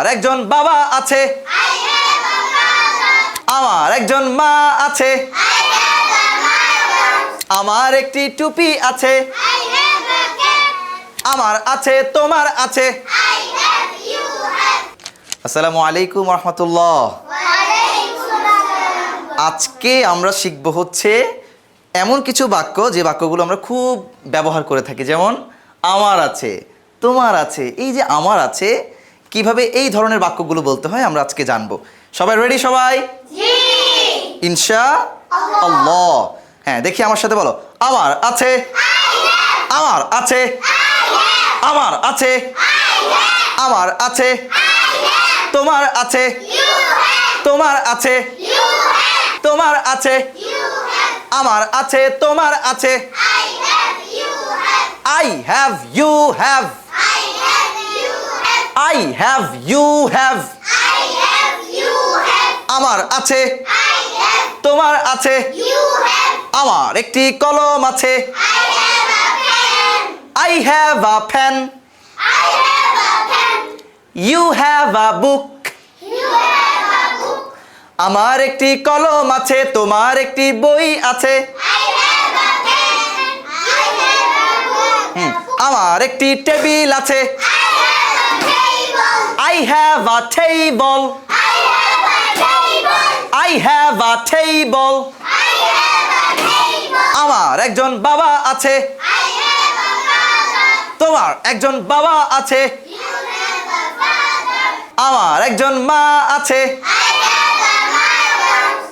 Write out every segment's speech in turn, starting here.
আমার একজন বাবা আছে। আমার একজন মা আছে। আমার একটি টুপি আছে। আমার আছে, তোমার আছে। আসসালামু আলাইকুম রহমতুল্লাহ। আজকে আমরা শিখব হচ্ছে এমন কিছু বাক্য, যে বাক্যগুলো আমরা খুব ব্যবহার করে থাকি। যেমন, আমার আছে, তোমার আছে। এই যে আমার আছে কীভাবে এই ধরনের বাক্যগুলো বলতে হয় আমরা আজকে জানব। সবাই রেডি সবাই? ইনশা আল্লাহ। হ্যাঁ দেখি আমার সাথে বলো। আমার আছে? আমার আছে? আমার আছে? আমার আছে? তোমার আছে? তোমার আছে? তোমার আছে? আমার আছে? তোমার আছে? I have you have. I have you have আমার আছে। তোমার আছে। আমার একটি কলম আছে। I have a fan you have a book আমার একটি কলম আছে তোমার একটি বই আছে। হুম, আমার একটি টেবিল আছে। I have a table I have a table আমার একজন বাবা আছে। তোমার একজন বাবা আছে। আমার একজন মা আছে।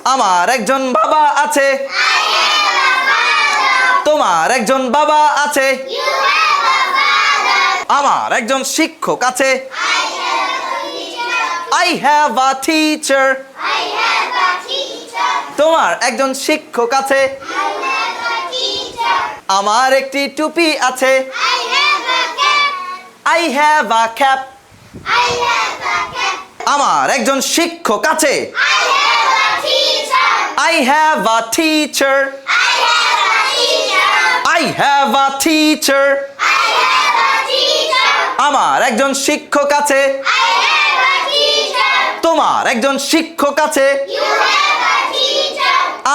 আমার একজন বাবা আছে। তোমার একজন বাবা আছে। আমার একজন শিক্ষক আছে। আই have আ টিচার তোমার একজন শিক্ষক আছে আমার একটি টুপি আছে আই হ্যাভ আ ক্যাপ আমার একজন শিক্ষক আছে I have a teacher I have a teacher আমার একজন শিক্ষক আছে তোমার একজন শিক্ষক আছে।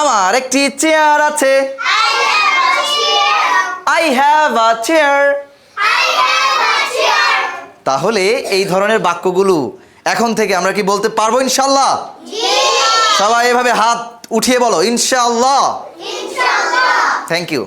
আমার একটি চেয়ার আছে। আই হ্যাভ আ চেয়ার তাহলে এই ধরনের বাক্যগুলো এখন থেকে আমরা কি বলতে পারব ইনশাল্লাহ সবাই এভাবে হাত উঠিয়ে বলো ইনশাল্লাহ থ্যাংক ইউ